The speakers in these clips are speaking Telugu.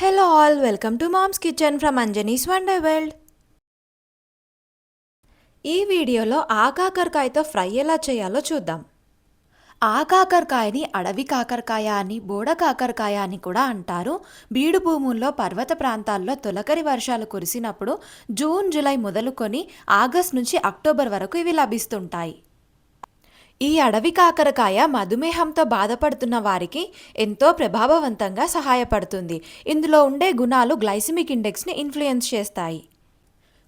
Hello all welcome to mom's kitchen from Anjani's wonder world ఈ వీడియోలో ఆకాకరకాయతో ఫ్రై ఎలా చేయాలో చూద్దాం. ఆకాకరకాయని అడవి కాకరకాయ అని బోడ కాకరకాయ అని కూడా అంటారు. బీడు భూముల్లో పర్వత ప్రాంతాల్లో తొలకరి వర్షాలు కురిసినప్పుడు జూన్ జూలై మొదలుకొని ఆగస్ట్ నుంచి అక్టోబర్ వరకు ఇవి లభిస్తుంటాయి. ఈ అడవి కాకరకాయ మధుమేహంతో బాధపడుతున్న వారికి ఎంతో ప్రభావవంతంగా సహాయపడుతుంది. ఇందులో ఉండే గుణాలు గ్లైసిమిక్ ఇండెక్స్ని ఇన్ఫ్లుయెన్స్ చేస్తాయి.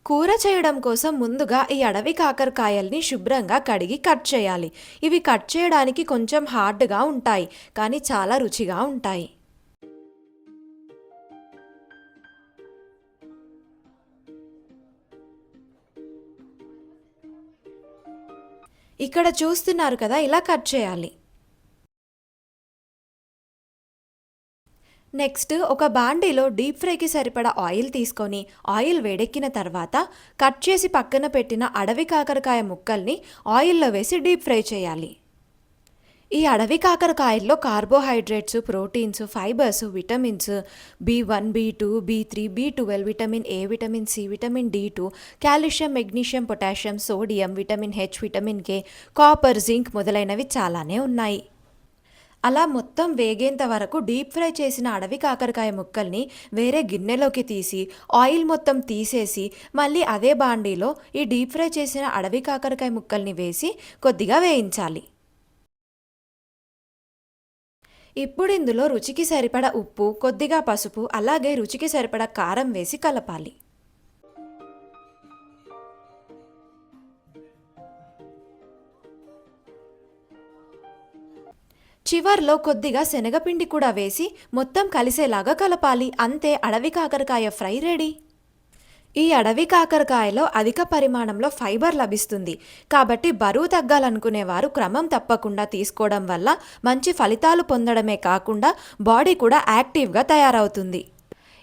కూర చేయడం కోసం ముందుగా ఈ అడవి కాకరకాయల్ని శుభ్రంగా కడిగి కట్ చేయాలి. ఇవి కట్ చేయడానికి కొంచెం హార్డ్గా ఉంటాయి కానీ చాలా రుచిగా ఉంటాయి. ఇక్కడ చూస్తున్నారు కదా ఇలా కట్ చేయాలి. నెక్స్ట్ ఒక బాండీలో డీప్ ఫ్రైకి సరిపడా ఆయిల్ తీసుకొని ఆయిల్ వేడెక్కిన తర్వాత కట్ చేసి పక్కన పెట్టిన అడవి కాకరకాయ ముక్కల్ని ఆయిల్లో వేసి డీప్ ఫ్రై చేయాలి. ఈ అడవి కాకరకాయల్లో carbohydrates proteins fibres vitamins B one B two B three B twelve vitamin A vitamin C vitamin D two calcium magnesium potassium sodium vitamin H vitamin K copper zinc మొదలైనవి చాలానే ఉన్నాయి. అలా మొత్తం వేగేంత వరకు డీప్ ఫ్రై చేసిన అడవి కాకరకాయ ముక్కల్ని వేరే గిన్నెలోకి తీసి ఆయిల్ మొత్తం తీసేసి మళ్ళీ అదే బాండీలో ఈ డీప్ ఫ్రై చేసిన అడవి కాకరకాయ ముక్కల్ని వేసి కొద్దిగా వేయించాలి. ఇప్పుడు ఇందులో రుచికి సరిపడ ఉప్పు కొద్దిగా పసుపు అలాగే రుచికి సరిపడ కారం వేసి కలపాలి. చివర్లో కొద్దిగా శనగపిండి కూడా వేసి మొత్తం కలిసేలాగా కలపాలి. అంతే అడవి కాకరకాయ ఫ్రై రెడీ. ఈ అడవి కాకరకాయలో అధిక పరిమాణంలో ఫైబర్ లభిస్తుంది. కాబట్టి బరువు తగ్గాలనుకునేవారు క్రమం తప్పకుండా తీసుకోవడం వల్ల మంచి ఫలితాలు పొందడమే కాకుండా బాడీ కూడా యాక్టివ్గా తయారవుతుంది.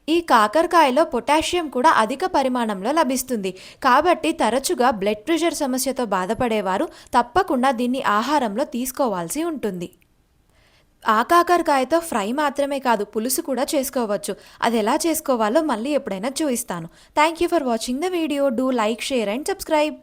ఈ కాకరకాయలో పొటాషియం కూడా అధిక పరిమాణంలో లభిస్తుంది. కాబట్టి తరచుగా బ్లడ్ ప్రెషర్ సమస్యతో బాధపడేవారు తప్పకుండా దీన్ని ఆహారంలో తీసుకోవాల్సి ఉంటుంది. ఆకాకరకాయతో ఫ్రై మాత్రమే కాదు పులుసు కూడా చేసుకోవచ్చు. అది ఎలా చేసుకోవాలో మళ్ళీ ఎప్పుడైనా చూపిస్తాను. Thank you for watching the video do like share and subscribe